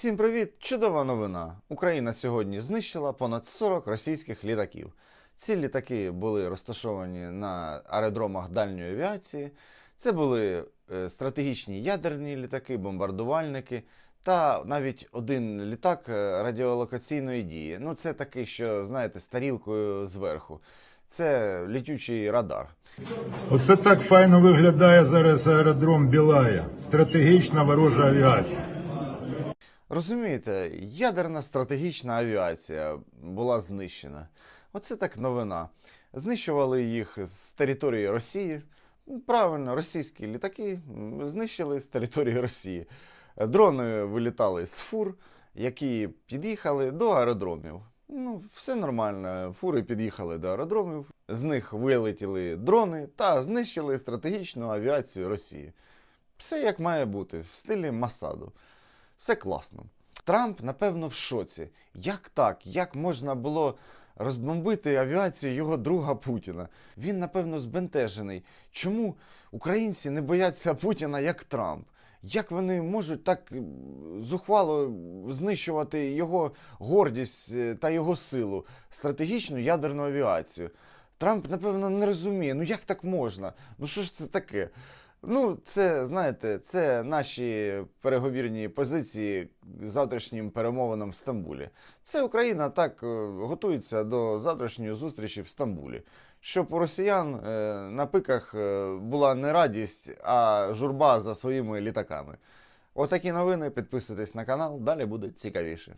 Всім привіт! Чудова новина! Україна сьогодні знищила понад 40 російських літаків. Ці літаки були розташовані на аеродромах дальньої авіації. Це були е, стратегічні ядерні літаки, бомбардувальники та навіть один літак е, радіолокаційної дії. Ну, це такий, що, знаєте, з тарілкою зверху. Це літючий радар. Оце так файно виглядає зараз аеродром Білая. Стратегічна ворожа авіація. Розумієте, ядерна стратегічна авіація була знищена. Оце так новина. Знищували їх з території Росії. Ну, Правильно, російські літаки знищили з території Росії. Дрони вилітали з фур, які під'їхали до аеродромів. Ну, все нормально. Фури під'їхали до аеродромів, з них вилетіли дрони та знищили стратегічну авіацію Росії. Все як має бути, в стилі Масаду. Все класно. Трамп, напевно, в шоці. Як так? Як можна було розбомбити авіацію його друга Путіна? Він, напевно, збентежений. Чому українці не бояться Путіна як Трамп? Як вони можуть так зухвало знищувати його гордість е, та його силу, стратегічну ядерну авіацію? Трамп, напевно, не розуміє, ну як так можна? Ну що ж це таке? Ну, це, знаєте, це наші переговірні позиції завтрашнім перемовинам в Стамбулі. Це Україна так е, готується до завтрашньої зустрічі в Стамбулі. Щоб у росіян е, на пиках е, була не радість, а журба за своїми літаками. Отакі новини. Підписуйтесь на канал, далі буде цікавіше.